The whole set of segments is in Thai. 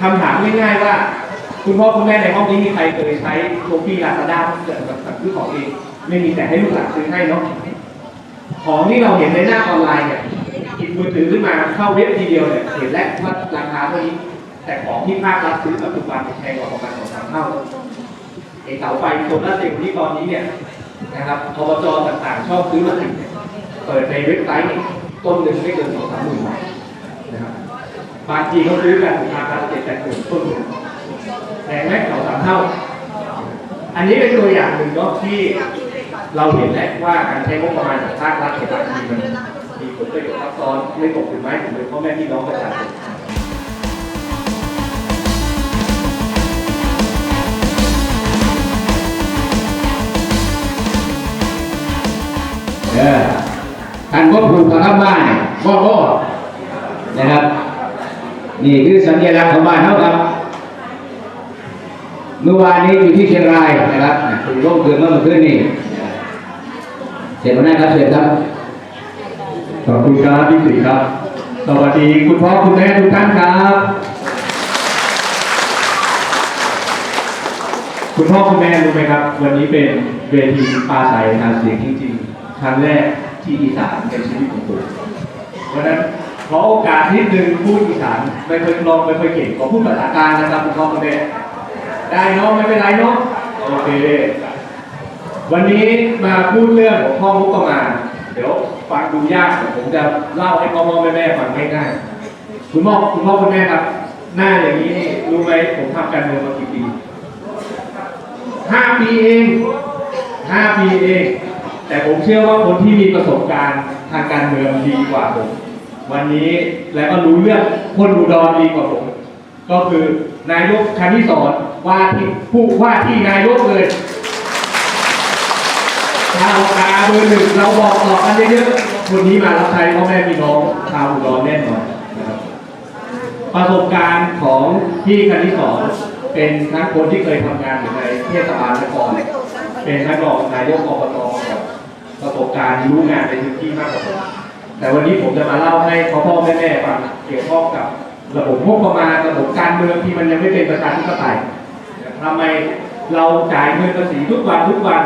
คำถามง่ายๆว่า คุณพ่อคุณแม่ในห้องนี้มีใครเคยใช้โชปี้ลาซาด้าเกิดกับสั่งซื้อของเอง ไม่มีแต่ให้ลูกหลานซื้อให้เนาะของที่เราเห็นในหน้าออนไลน์เนี่ยหยิบมือถือขึ้นมาเข้าเว็บทีเดียวเนี่ยเห็นแล้วว่าราคาเท่านี้ แต่ของที่ภาครัฐซื้อปัจจุบันแพงกว่าประมาณสองสามเท่าไอเสาไฟโซลาเซลล์ที่ตอนนี้เนี่ยนะครับอบจต่างๆ ชอบซื้อมาติดเนี่ยเปิดในเว็บไซต์ต้นหนึ่งไม่เกินสองสามหมื่นบาท บางทีเขาซื้อกันราคาเจ็ดแปดหมื่นต้นหนึ่งแพงไหมสองสามเท่า อันนี้เป็นตัวอย่างหนึ่งเนาะที่เราเห็นแล้วว่าการใช้งบประมาณของภาครัฐเนี่ยบางทีมันมีผลประโยชน์ซับซ้อนไม่ตกถึงไม้ถึงมือพ่อแม่พี่น้องประชาชนเออท่านก็ผูกกับข้าบ้านก็ก็นะครับ นี่คือสัญลักษณ์ของบ้านเขาครับ เมื่อวานนี้อยู่ที่เชียงรายนะครับถูกลงคืนเมื่อคืนนี้เสร็จแล้วนะครับเสร็จครับขอบคุณครับพี่สิครับ สวัสดีคุณพ่อคุณแม่ทุกท่านครับ คุณพ่อคุณแม่รู้ไหมครับ วันนี้เป็นเวทีปาศัยหาเสียงจริงๆครั้งแรกที่อีสานในชีวิตของผมเพราะฉะนั้น ขอโอกาสนิดนึงพูดอีสานไม่เคยลองไม่เคยเก่งขอพูดภาษากลางนะครับคุณพ่อคุณแม่ได้เนาะไม่เป็นไรเนาะโอเควันนี้มาพูดเรื่องของข้องบประมาณเดี๋ยวฟังดูยากแต่ผมจะเล่าให้พ่อพ่อแม่แม่ฟังง่ายๆคุณพ่อคุณพ่อคุณแม่ครับ หน้าอย่างนี้รู้ไหมผมทำการเมืองมากี่ปีห้าปีเองห้าปีเอง แต่ผมเชื่อว่าคนที่มีประสบการณ์ทางการเมืองดีกว่าผม วันนี้แล้วก็รู้เรื่องคนอุดรดีกว่าผม ก็คือนายกคณิสอนว่าที่ผู้ว่าที่นายกเลยชาวกาเบอร์หนึ่งเราบอกต่อกันเยอะๆคนนี้มารับใช้พ่อแม่พี่น้องชาวอุดรแน่นอนนะครับประสบการณ์ของพี่คณิสอนเป็นทั้งคนที่เคยทำงานอยู่ในเทศบาลนครเป็นทั้งรองนายกอบตกับประสบการณ์รู้งานในพื้นที่มากกว่าผม แต่วันนี้ผมจะมาเล่าให้พ่อพ่อแม่แม่ฟังเกี่ยวข้องกับระบบงบประมาณระบบการเมืองที่มันยังไม่เป็นประชาธิปไตยทำไมเราจ่ายเงินภาษีทุกวันทุกวัน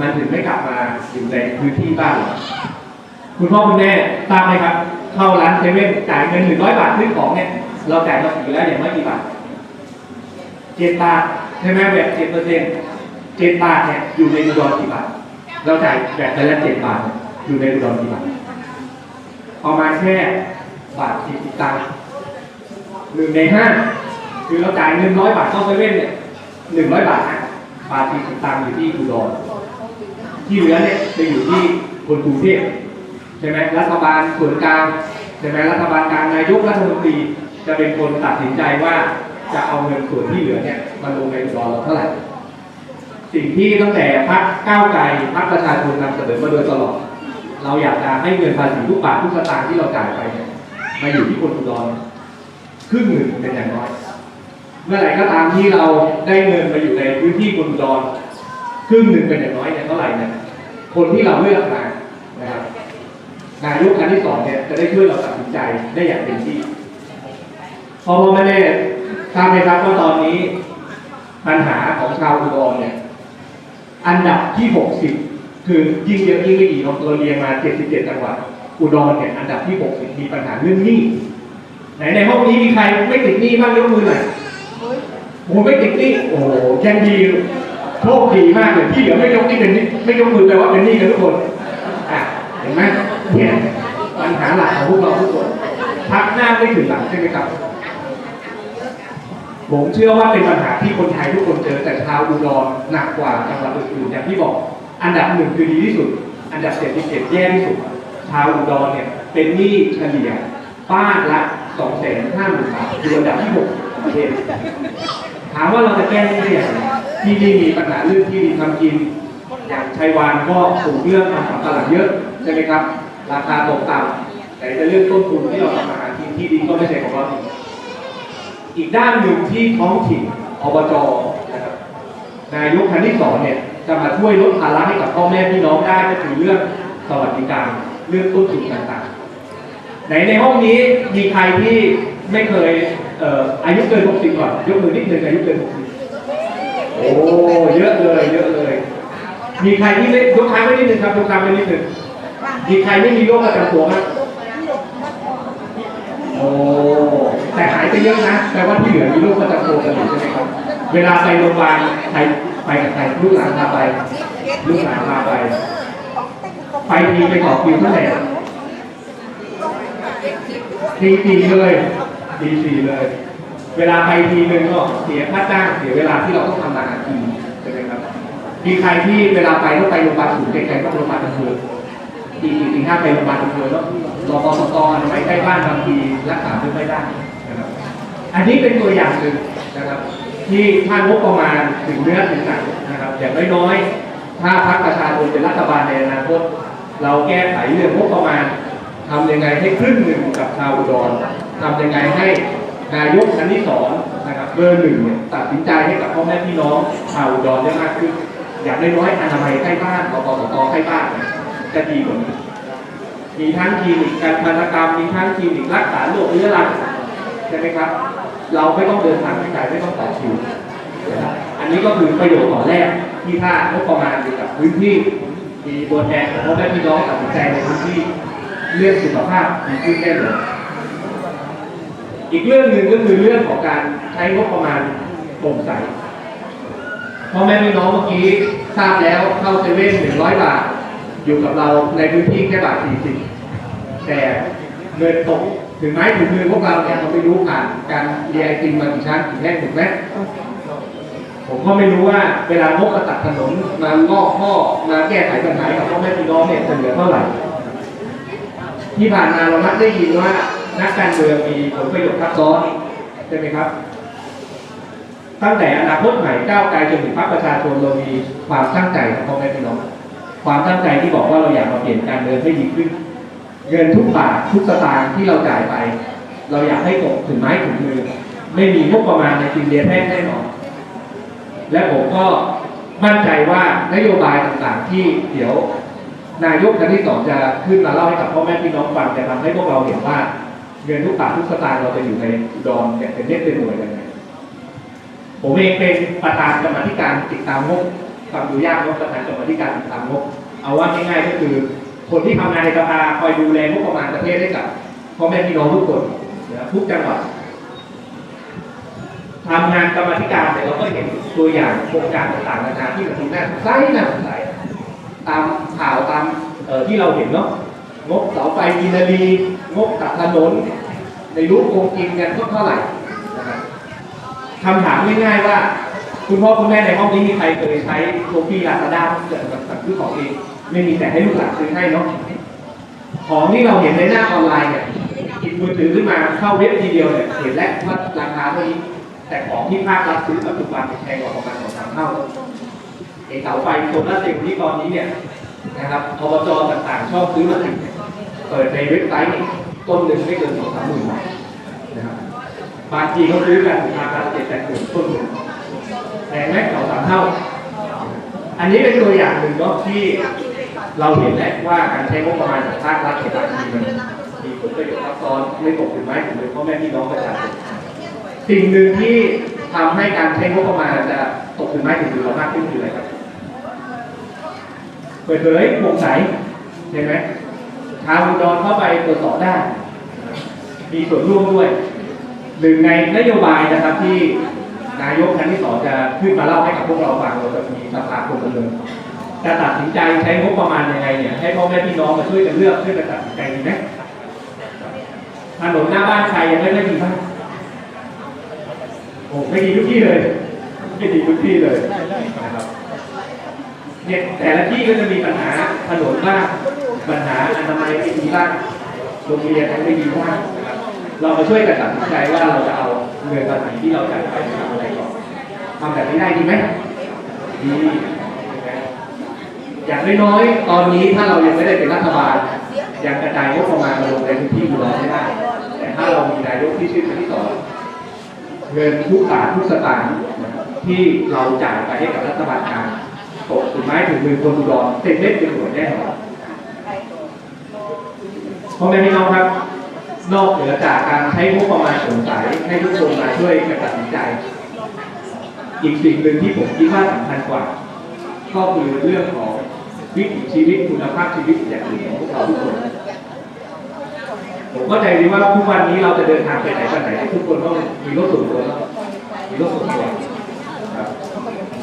มันถึงไม่กลับมาอยู่ในพื้นที่บ้านคุณพ่อคุณแม่ทราบไหมครับ เข้าร้านเซเว่นจ่ายเงินหนึ่งร้อยบาทซื้อของเนี่ยเราจ่ายภาษีแล้วอย่างไม่กี่บาทเจ็ดบาทใช่ไหมแบบเจ็ดเปอร์เซ็นต์เจ็ดบาทเนี่ยอยู่ในอุดรกี่บาทเราจ่ายแบบแต่ละเจ็ดบาทอยู่ในอุดรกี่บาท ประมาณแค่บาทสี่สิบตังค์หนึ่งในห้าคือเราจ่ายเงินร้อยบาทเข้าเซเว่นเนี่ยหนึ่งร้อยบาทนะบาทสี่สิบตังค์อยู่ที่อุดรที่เหลือเนี่ยจะอยู่ที่คนกรุงเทพใช่ไหมรัฐบาลส่วนกลางใช่ไหมรัฐบาลกลางนายกรัฐมนตรีจะเป็นคนตัดสินใจว่าจะเอาเงินส่วนที่เหลือเนี่ยมาลงในอุดรเราเท่าไหร่สิ่งที่ตั้งแต่พรรคก้าวไกลพรรคประชาชนนำเสนอมาโดยตลอด เราอยากจะให้เงินภาษีทุกบาททุกสตางค์ที่เราจ่ายไปเนี่ยมาอยู่ที่คนอุดรครึ่งหนึ่งเป็นอย่างน้อย เมื่อไหร่ก็ตามที่เราได้เงินมาอยู่ในพื้นที่คนอุดรครึ่งหนึ่งเป็นอย่างน้อยเนี่ยเท่าไหร่เนี่ยคนที่เราเลือกมานะครับนายกครั้งที่สองเนี่ยจะได้ช่วยเราตัดสินใจได้อย่างเต็มที่พอพ่อแม่แม่ทราบไหมครับว่าตอนนี้ปัญหาของชาวอุดรเนี่ย อันดับที่60 คือยิ่งเยอะยิ่งไม่ดีเนาะเราเรียงมา 77 จังหวัด อุดรเนี่ยอันดับที่ 60 มีปัญหาเรื่องหนี้ไหนในห้องนี้มีใครไม่ติดหนี้บ้างยกมือหน่อยโอ้โหไม่ติดหนี้โอ้โหยังดีโชคดีมากเลยที่เหลือไม่ยกนี่เป็นหนี้ไม่ยกมือแปลว่าเป็นหนี้กันทุกคนอะเห็นไหมเนี่ยปัญหาหลักของพวกเราทุกคนพักหน้าไม่ถึงหลังใช่ไหมครับผมเชื่อว่าเป็นปัญหาที่คนไทยทุกคนเจอแต่ชาวอุดรหนักกว่าจังหวัดอื่นๆอย่างที่บอก อันดับหนึ่งคือดีที่สุด อันดับเจ็ดที่เจ็ดแย่ที่สุด ชาวอุดรเนี่ยเป็นหนี้เฉลี่ยบ้านละสองแสนห้าหมื่นบาทคืออันดับที่หกของประเทศถามว่าเราจะแก้หนี้ได้ย่างไรที่นี่มีปัญหาเรื่องที่ดินทำกิน อย่างชัยวานก็ปลูกเรื่องทำสำปะหลังเยอะใช่ไหมครับ ราคาตกต่ำแต่จะเรื่องต้นทุนที่เราทำมาหากินที่ดินก็ไม่ใช่ของเราอีกด้านหนึ่งที่ท้องถิ่นอบจนะครับนายกครั้งที่สองเนี่ย จะมาช่วยลดภาระให้กับพ่อแม่พี่น้องได้ก็คือเรื่องสวัสดิการเรื่องต้นทุนต่างๆ ไหนในห้องนี้มีใครที่ไม่เคยเอออายุเกิน 60 ก่อน ยกมือนิดนึงอายุเกิน 60 โอ้เยอะเลย เยอะเลย มีใครที่ไม่ยกค้างไว้นิดนึงครับยกค้างไว้นิดนึงมีใครไม่มีโรคประจำตัวไหมโอ้แต่หายไปเยอะนะแปลว่าที่เหลือมีโรคประจำตัวกันอยู่ใช่ไหมครับ เวลาไปโรงพยาบาลใคร ไปกับใครลูกหลานพาไป ลูกหลานพาไป ไปทีไปต่อคิวเท่าไหร่ทีสี่เลยทีสี่เลย เวลาไปทีหนึ่งก็เสียค่าจ้างเสียเวลาที่เราต้องทำงานทีใช่ไหมครับมีใครที่เวลาไปต้องไปโรงพยาบาลศูนย์ใกล้ๆก็โรงพยาบาลอำเภอทีสี่ทีห้าไปโรงพยาบาลอำเภอแล้วรอปสตอไปใกล้บ้านบางทีรักษาไม่ได้นะครับ อันนี้เป็นตัวอย่างหนึ่งนะครับ ที่ถ้างบประมาณถึงเนื้อถึงหนังนะครับอย่างน้อยๆถ้าพรรคประชาชนเป็นรัฐบาลในอนาคตเราแก้ไขเรื่องงบประมาณทำยังไงให้ครึ่งหนึ่งกับชาวอุดรทำยังไงให้นายกชั้นที่สองนะครับเบอร์หนึ่งเนี่ยตัดสินใจให้กับพ่อแม่พี่น้องชาวอุดรได้มากขึ้นอย่างน้อยๆอนามัยใกล้บ้านรปสตใกล้บ้านจะดีกว่านี้มีทั้งคลินิกการพันธกรรมมีทั้งคลินิกรักษาโรคเรื้อรังใช่ไหมครับ เราไม่ต้องเดินทางไปไกลไม่ต้องต่อ อันนี้ก็คือประโยชน์ต่อแรกที่ถ้างบประมาณอยู่กับพื้นที่มีตัวแทนของพ่อแม่พี่น้องตัดสินใจในพื้นที่เรื่องสุขภาพดีขึ้นแน่นอนอีกเรื่องหนึ่งก็คือเรื่องของการใช้งบประมาณโปร่งใสพ่อแม่พี่น้องเมื่อกี้ทราบแล้วเข้าเซเว่นหนึ่งร้อยบาท อยู่กับเราในพื้นที่แค่บาทสี่สิบแต่เงินตกถึงไม้ถึงมือพวกเราเนี่ยเราไม่รู้ผ่านการเรียนไอติมมากี่ชั้นกี่แท่งถูกไหม ผมก็ไม่รู้ว่าเวลางบมาตัดถนนมางอกข้อมาแก้ไขปัญหากับพ่อแม่พี่น้องเนี่ยจะเหลือเท่าไหร่ ที่ผ่านมาเรามักได้ยินว่านักการเมืองมีผลประโยชน์ทับซ้อนใช่ไหมครับ ตั้งแต่อนาคตใหม่ก้าวไกลจนถึงพรรคประชาชนเรามีความตั้งใจของพ่อแม่พี่น้อง ความตั้งใจที่บอกว่าเราอยากมาเปลี่ยนการเมืองให้ดีขึ้น เงินทุกบาททุกสตางค์ที่เราจ่ายไป เราอยากให้ตกถึงไม้ถึงมือ ไม่มีงบประมาณในจินเดียแพทย์แน่นอน และผมก็มั่นใจว่านโยบายต่างๆที่เดี๋ยวนายกท่านที่สองจะขึ้นมาเล่าให้กับพ่อแม่พี่น้องฟังจะทำให้พวกเราเห็นว่าเงินทุกบาททุกสตางค์เราจะอยู่ในอุดรเนี่ยเป็นเม็ดเป็นหน่วยยังไงผมเองเป็นประธานกรรมธิการติดตามงบฟังดูยากเนอะประธานกรรมธิการติดตามงบเอาว่าง่ายๆก็คือ คนที่ทำงานในสภาคอยดูแลงบประมาณประเทศให้กับพ่อแม่พี่น้องทุกคนนะทุกจังหวัด ทำงานกรรมธิการเนี่เราก็เห็นตัวอย่างโครงการต่างๆนานาที่มันดูน่าสนใจน่าสนใจตามข่าวตามเที่เราเห็นเนาะงบเสาไฟกินรีงบตัดถนนในรูปโกงกินกันก็เท่าไหร่นะครับคำถามง่ายๆว่า คุณพ่อคุณแม่ในห้องนี้มีใครเคยใช้โชฟี่ลาซาด้าเกิดกับสั่งซื้อของเองไม่มีแต่ให้ลูกหลานซื้อให้เนาะของที่เราเห็นในหน้าออนไลน์เนี่ยอิบมือถือขึ้นมาเข้าเว็บทีเดียวเนี่ยเห็นแล้วว่าราคาเท่านี้ แต่ของที่ภาครัฐซื้อปัจจุบันแพงกว่าประมาณสองสามเท่าไอเสาไฟโซลาร์เซลล์ที่ตอนนี้เนี่ยนะครับอบจต่างๆชอบซื้อมาติดเนี่ยเปิดในเว็บไซต์ต้นหนึ่งไม่เกินสองสามหมื่นบาทนะครับบางทีเขาซื้อกันราคาเจ็ดแปดหมื่นต้นหนึ่งแพงไหมสองสามเท่า อันนี้เป็นตัวอย่างหนึ่งเนาะที่เราเห็นแล้วว่าการใช้งบประมาณของภาครัฐในบางทีมันมีผลประโยชน์ซับซ้อนไม่ตกถึงไม้ถึงมือพ่อแม่พี่น้องประชาชน สิ่งหนึ่งที่ทำให้การใช้งบประมาณจะตกถึงไม้ถึงมือเรามากขึ้นคืออะไรครับ เปิดเผยโปร่งใสเห็นไหมชาวอุดรเข้าไปตรวจสอบได้ มีส่วนร่วมด้วย หนึ่งในนโยบายนะครับที่นายกท่านที่สองจะขึ้นมาเล่าให้กับพวกเราฟังเราจะมีสภาคนเมืองจะตัดสินใจใช้งบประมาณยังไงเนี่ยให้พ่อแม่พี่น้องมาช่วยกันเลือกช่วยกันตัดสินใจดีไหมถนนหน้าบ้านใครยังไม่ได้ดีบ้าง โอ้ไม่ดีทุกที่เลยไม่ดีทุกที่เลยนะครับเนี่ยแต่ละที่ก็จะมีปัญหาถนนบ้างปัญหาอนามัยไม่ดีบ้างโรงเรียนไม่ดีบ้างนะครับเรามาช่วยกันตัดสินใจว่าเราจะเอาเงินภาษีที่เราจ่ายไปทำอะไรก่อนทำแบบนี้ได้ดีไหมดีอย่างน้อยๆตอนนี้ถ้าเรายังไม่ได้เป็นรัฐบาลยังกระจายงบประมาณมาลงในพื้นที่อุดรไม่ได้แต่ถ้าเรามีนายกที่ชื่อที่สอน เงินทุกบาททุกสตางค์ที่เราจ่ายไปให้กับรัฐบาลกลางตกถึงไม้ถึงมือคนอุดรเต็มเม็ดเต็มหน่วยแน่นอนพ่อแม่พี่น้องครับ นอกเหนือจากการใช้งบประมาณสงสัยให้ทุกคนมาช่วยกันตัดสินใจ อีกสิ่งหนึ่งที่ผมคิดว่าสำคัญกว่า ก็คือเรื่องของวิถีชีวิตคุณภาพชีวิตอย่างอื่นของพวกเราทุกคน ผมก็ใจดีว่าทุกวันนี้เราจะเดินทางไปไหนไปไหนทุกคนต้องมีรถส่วนตัวแล้วมีรถส่วนตัวครับ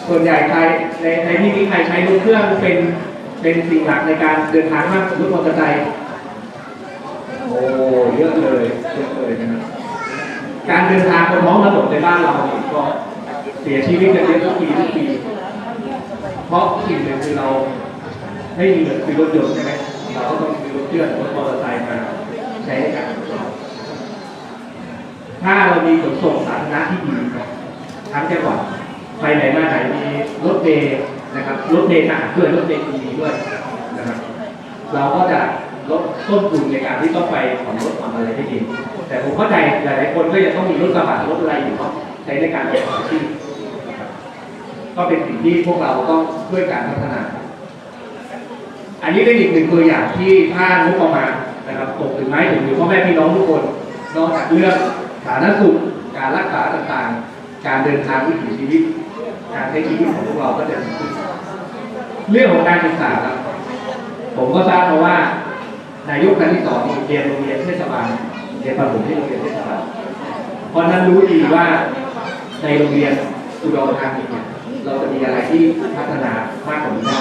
ส่วนใหญ่ใครในในที่นี้ใครใช้รถเครื่องเป็นเป็นสิ่งหลักในการเดินทางมากกว่ารถมอเตอร์ไซค์โอ้เยอะเลยเยอะเลยนะครับการเดินทางบนท้องถนนในบ้านเราเนี่ยก็เสียชีวิตกันเยอะทุกปีทุกปี เพราะสิ่งหนึ่งคือเราไม่มีเงินซื้อรถยนต์ใช่ไหมเราก็ต้องซื้อรถเครื่องรถมอเตอร์ไซค์มาใช้ในการขนส่งถ้าเรามีขนส่งสาธารณะที่ดีทั้งจังหวัดไปไหนมาไหนมีรถเมล์นะครับรถเมล์ทหารด้วยรถเมล์ดีด้วยนะครับเราก็จะลดต้นทุนในการที่ต้องไปผ่อนรถผ่อนอะไรได้ดีแต่ผมเข้าใจหลาย ๆ คนก็ยังต้องมีรถกระบะรถอะไรอยู่เนาะใช้ในการประกอบอาชีพนะครับก็เป็นสิ่งที่พวกเราต้องช่วยการพัฒนา อันนี้เป็นอีกหนึ่งตัวอย่างที่ถ้างบประมาณ นะครับตกถึงไม้ถึงมือพ่อแม่พี่น้องทุกคนนอกจากเรื่องสาธารณสุขการรักษาต่างๆ การเดินทางวิถีชีวิต การใช้ชีวิตของพวกเราก็จะดีขึ้นเรื่องของการศึกษาครับผมก็ทราบมาว่านายกครั้งที่สองเรียนโรงเรียนเทศบาลเรียนประถมที่โรงเรียนเทศบาลเพราะนั้นรู้ดีว่าในโรงเรียนอุดรธานีเนี่ยเราจะมีอะไรที่พัฒนามากกว่านี้ได้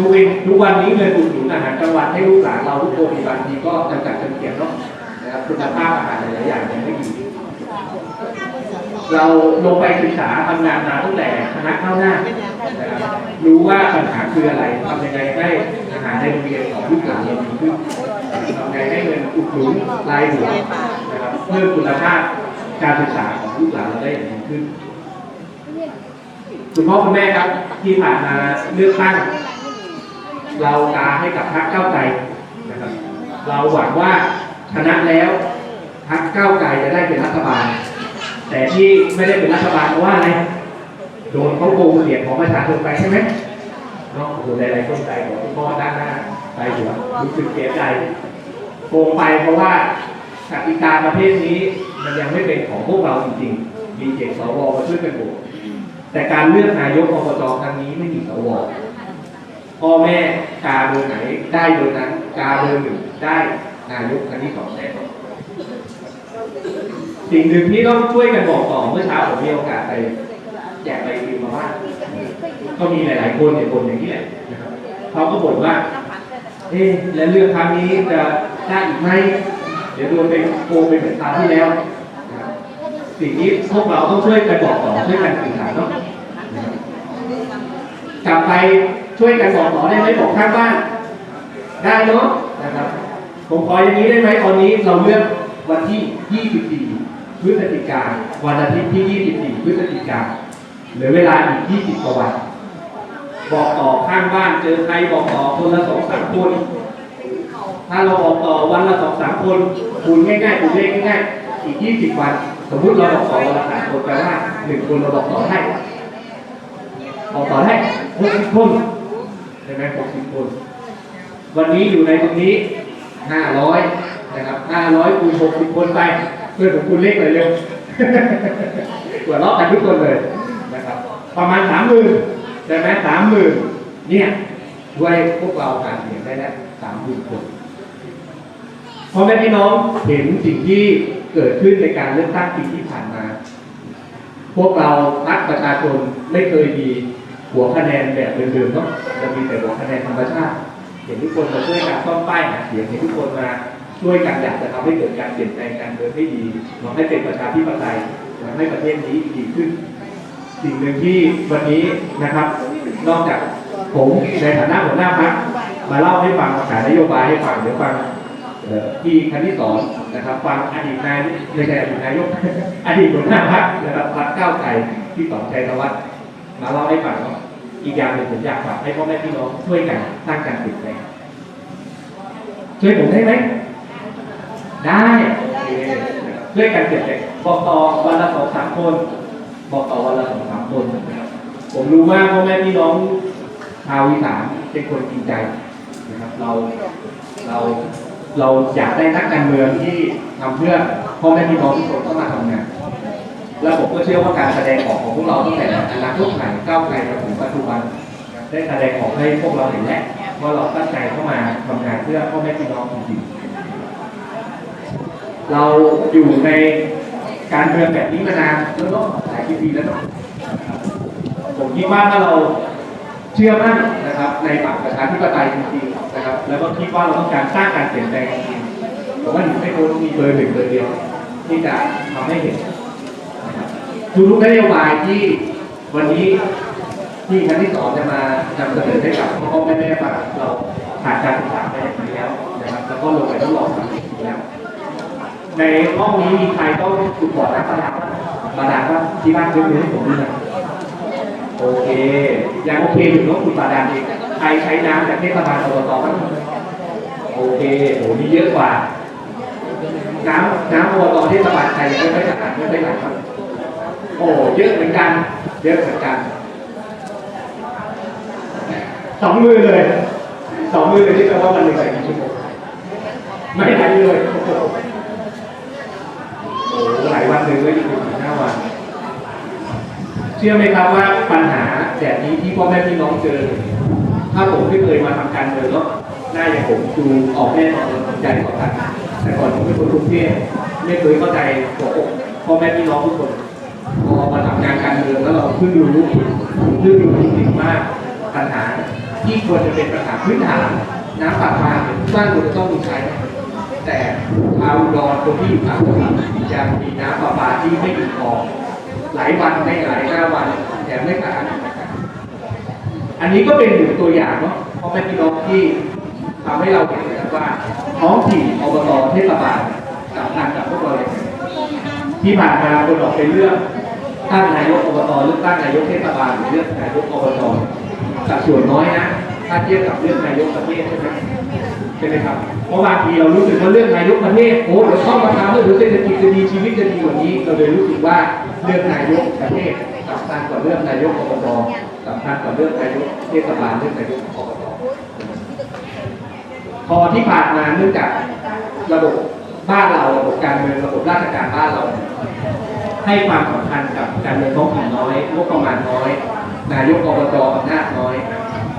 ทุกวันทุกวันนี้เงินอุดหนุนอาหารกลางวันให้ลูกหลานเราทุกคนบางทีก็จำกัดจำเกียรเนาะนะครับคุณภาพอาหารหลายๆอย่างยังไม่ดีเราลงไปศึกษาทำงานมาตั้งแต่คณะเข้าหน้านะครับรู้ว่าปัญหาคืออะไรทำยังไงให้อาหารในโรงเรียนของลูกหลานเราดีขึ้นทำยังไงให้เงินอุดหนุนรายหัวนะครับเพิ่มคุณภาพการศึกษาของลูกหลานเราได้อย่างดีขึ้นคุณพ่อคุณแม่ครับที่ผ่านมาเลือกตั้ง เราตาให้กับพรรคก้าไกลนะครับ เราหวังว่าชนะแล้วพรรคก้าไกลจะได้เป็นรัฐบาล แต่ที่ไม่ได้เป็นรัฐบาลเพราะว่าอะไรโดนเขาโกงเสียงของประชาชนไปใช่ไหมเนาะโอ้โหหลายๆคนใจของคุณพ่อด้านหน้าใจหัวรู้สึกเสียใจโกงไปเพราะว่ากติกาประเภทนี้มันยังไม่เป็นของพวกเราจริงๆ มีเจ็ดสวมาช่วยกันโหวตแต่การเลือกนายกอบจครั้งนี้ไม่มีสว พ่อแม่กาเบอร์ไหนได้เบอร์นั้นกาเบอร์หนึ่งได้นายกครั้งที่สองแน่นอนสิ่งหนึ่งที่ต้องช่วยกันบอกต่อเมื่อเช้าผมมีโอกาสไปแจกใบปลิวมาบ้างก็มีหลายๆคนเนี่ยคนอย่างนี้แหละนะครับเขาก็บ่นว่า เอ๊ะแล้วเรื่องครั้งนี้จะได้อีกไหมเดี๋ยวโดนไปโกงไปเหมือนคราวที่แล้วสิ่งนี้พวกเราต้องช่วยกันบอกต่อช่วยกันสื่อสารเนาะกลับไป ช่วยกันบอกต่อได้ไหมบอกข้างบ้าน ได้เนาะนะครับ ผมขออย่างนี้ได้ไหมตอนนี้เราเลือกวันที่ 24 พฤศจิกาวันอาทิตย์ที่ 24 พฤศจิกาเหลือเวลาอีก 20 กว่าวันบอกต่อข้างบ้านเจอใครบอกต่อคนละสองสามคน ถ้าเราบอกต่อวันละสองสามคนคูณง่ายๆคูณเลขง่ายๆอีก 20 วัน สมมุติเราบอกต่อวันละสามคนแปลว่าหนึ่งคนเราบอกต่อได้บอกต่อได้60คน ช่ไหม60คน วันนี้อยู่ในตรงนี้500นะครับ500คูณ60คนไปเพื่อนผมคูณเลขเลยเร็วหัวเราะกันทุกคนเลยนะครับ ประมาณ30,000ใช่ไหม30,000เนี่ยด้วยพวกเราการเสียงได้แล้ว30,000คนพ่อแม่พี่น้องเห็นสิ่งที่เกิดขึ้นในการเลือกตั้งปีที่ผ่านมา พวกเราพรรคประชาชนไม่เคยมี หัวคะแนนแบบเดิมๆเนาะจะมีแต่หัวคะแนนธรรมชาติเห็นทุกคนมาช่วยกันซ่อมป้ายหาเสียงเห็นทุกคนมาช่วยกันอยากจะทำให้เกิดการเปลี่ยนแปลงการเมืองให้ดีทำให้เป็นประชาธิปไตยทำให้ประเทศนี้ดีขึ้น สิ่งหนึ่งที่วันนี้นะครับ นอกจากผมในฐานะหัวหน้าพักมาเล่าให้ฟังประกาศนโยบายให้ฟังเดี๋ยวฟังเอ่อที่ครั้งที่สองนะครับ ฟังอดีตนายไม่ใช่อดีตนายกอดีตหัวหน้าพักนะครับพักก้าวไกลที่สองชัยธวัฒน์มาเล่าให้ฟังเนา อีกอย่างหนึ่งผมอยากฝากให้พ่อแม่พี่น้องช่วยกันสร้างการเปลี่ยนแปลงช่วยผมได้ไหมได้ช่วยกันเปลี่ยนแปลงบอกต่อวันละสองสามคน บอกต่อวันละสองสามคนนะครับผมรู้ว่าพ่อแม่พี่น้องชาวอีสานเป็นคนจริงใจนะครับ เราเราเราอยากได้นักการเมืองที่ทำเพื่อพ่อแม่พี่น้องทุกคนเข้ามาทำงาน และผมก็เชื่อว่าการแสดงออกของพวกเราตั้งแต่อนาคตใหม่ก้าวไกลมาถึงปัจจุบัน ได้แสดงออกให้พวกเราเห็นแล้วว่าเราตั้งใจเข้ามาทำงานเพื่อพ่อแม่พี่น้องจริงๆเราอยู่ในการเมืองแบบนี้มานานแล้วเนาะหลายปีแล้วเนาะผมคิดว่าถ้าเราเชื่อมั่นนะครับ ในหลักประชาธิปไตยจริงๆนะครับ แล้วก็คิดว่าเราต้องการสร้างการเปลี่ยนแปลงจริงผมว่าหนึ่งไม่ควรมีเบอร์หนึ่งเบอร์เดียว ที่จะทำให้เห็น ทุกๆนโยบายที่วันนี้ที่ครั้งที่สองจะมานำเสนอให้กับพ่อแม่แม่ฝากเราผ่านการศึกษาไปอย่างนี้แล้วนะครับแล้วก็ลงไปทดลองทำแล้ว ในห้องนี้มีใครต้องฝึกบ่อน้ำประดาบ้างประดาบ้าที่บ้านยกมือให้ผมด้วยนะโอเคยังโอเคอยู่เนอะคุณประดาเองใครใช้น้ำจากเทศบาลอบตบ้างโอเคโหนี่เยอะกว่า น้ำน้ำอบตเทศบาลใครยังไม่ได้สะอาดไม่ได้ไหลครับ โอ้เยอะเหมือนกันเยอะเหมือนกันสองมือเลยสองมือเลยที่แปลว่ามันหนึ่งใส่กี่ชั่วโมงไม่ได้เลยโอ้โหหลายวันเลยเลยอยู่ถึงห้าวันเชื่อไหมครับว่าปัญหาแบบนี้ที่พ่อแม่พี่น้องเจอ ถ้าผมไม่เคยมาทำการเมืองแล้วหน้าอย่างผมดูออกแน่นอนเลยใจกว่ากันแต่ก่อนผมเป็นคนกรุงเทพไม่เคยเข้าใจหัวอกพ่อแม่พี่น้องทุกคน งานการเมืองแล้วเราเพิ่งรู้เพิ่งรู้จริงๆว่าปัญหาที่ควรจะเป็นปัญหาพื้นฐานน้ำปลาปลาบ้านควรจะต้องมีใช้ แต่ชาวอุดรคนที่อยู่ต่างจังหวัดยังมีน้ำปลาปลาที่ไม่ถึงพอหลายวันไม่หลายห้าวันแถมไม่สะอาดอันนี้ก็เป็นหนึ่งตัวอย่างเนาะเพราะแม่พี่น้องที่ทำให้เราเห็นว่าท้องถิ่นอบตเทศบาลสำคัญกับพวกเราอย่างไรที่ผ่านมาคนออกเป็นเรื่อง ตั้งนายกอบตหรือตั้งนายกเทศบาลหรือเรื่องนายกอบตสัดส่วนน้อยนะถ้าเทียบกับเรื่องนายกประเทศใช่ไหมใช่ไหมครับ เพราะบางทีเรารู้สึกว่าเรื่องนายกประเทศโอ้เดี๋ยวเข้ามาทำเดี๋ยวเศรษฐกิจจะดีชีวิตจะดีกว่านี้ เราเลยรู้สึกว่าเรื่องนายกประเทศสำคัญกว่าเรื่องนายกอบตสำคัญกว่าเรื่องนายกเทศบาลเรื่องนายกอบตพอที่ผ่านมาเนื่องจากระบบบ้านเราระบบการเมืองระบบราชการบ้านเรา ให้ความสำคัญกับการเมืองท้องถิ่นน้อยงบประมาณน้อย นายกอบจอำนาจน้อย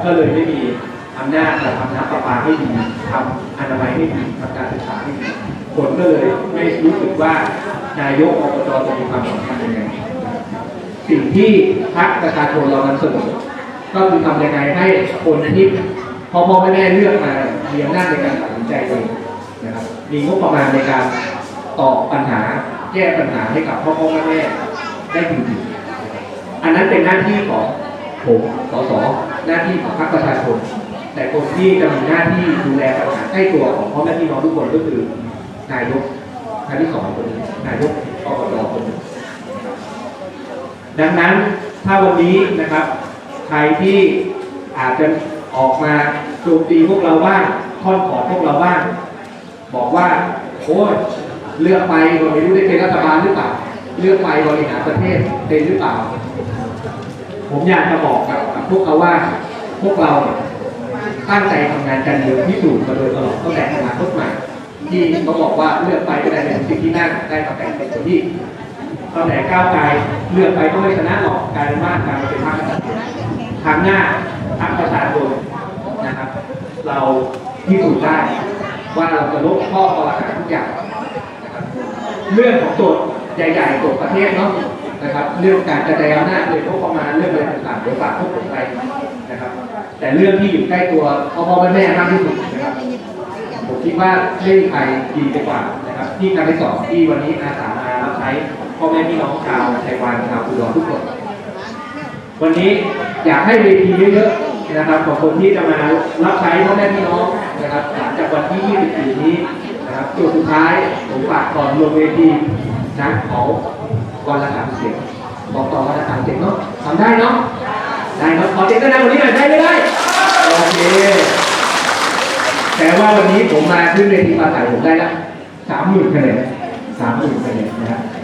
ก็เลยไม่มีอำนาจจะทำน้ำประปาให้ดีทำอนามัยให้ดีทำการศึกษาให้ดีคนก็เลยไม่รู้สึกว่านายกอบจจะมีความสำคัญยังไงสิ่งที่พรรคประชาชนเรานำเสนอก็คือทำยังไงให้คนที่พ่อพ่อแม่เลือกมามีอำนาจในการตัดสินใจเองนะครับมีงบประมาณในการตอบปัญหา แก้ปัญหาให้กับพ่อพ่อแม่แม่ได้จริงๆอันนั้นเป็นหน้าที่ของผมสสหน้าที่ของพรรคประชาชน แต่คนที่จะมีหน้าที่ดูแลปัญหาใกล้ตัวของพ่อแม่พี่น้องทุกคนก็คือนายกท่านที่สองคนนี้นายกอบตคนหนึ่งดังนั้นถ้าวันนี้นะครับใครที่อาจจะออกมาโจมตีพวกเราบ้างค่อนขอพวกเราบ้าง บอกว่าโอ้ย เลือกไปเราไม่รู้ได้เป็นรัฐบาลหรือเปล่า เลือกไปบริหารประเทศเป็นหรือเปล่า ผมอยากจะบอกกับพวกเขาว่าพวกเราตั้งใจทำงานกันเมืองพิสูจน์มาโดยตลอดตั้งแต่อนาคตใหม่ที่เขาบอกว่าเลือกไปก็ได้เป็นสิ่งที่นั่งได้ตำแหน่งเป็นคนที่ตอนไหนก้าวไกลเลือกไปก็ไม่ชนะหรอกกลายเป็นว่ากลายเป็นพรรคประชาชนทางหน้าพรรคประชาชนนะครับ เราพิสูจน์ได้ว่าเราจะลบข้อคอรหาทุกอย่าง เรื่องของโจทย์ใหญ่ๆโจทย์ประเทศเนาะนะครับ เรื่องการกระจายอำนาจเรื่องงบประมาณเรื่องอะไรต่างๆเดี๋ยวฝากพวกผมไปนะครับ แต่เรื่องที่อยู่ใกล้ตัวพ่อพ่อแม่มากที่สุดนะครับผมคิดว่าไม่มีใครดีไปกว่านะครับ ที่การที่สองที่วันนี้อาสามารับใช้พ่อแม่พี่น้องชาวไต้หวันชาวอุดรทุกคน วันนี้อยากให้เวทีเยอะๆนะครับของคนที่จะมารับใช้พ่อแม่พี่น้องนะครับหลังจากวันที่ 24 นี้ นะครับจุดสุดท้ายผมฝากก่อนลงเวทีนะขอวันละสามเสียงบอกต่อว่าละสามเสียงเนาะทำได้เนาะได้เนาะขอเสียงกันนะวันนี้หน่อยได้ไม่ได้โอเคแต่ว่าวันนี้ผมมาขึ้นเวทีปราศัยผมได้ละสามหมื่นคะแนนสามหมื่นคะแนนนะครับ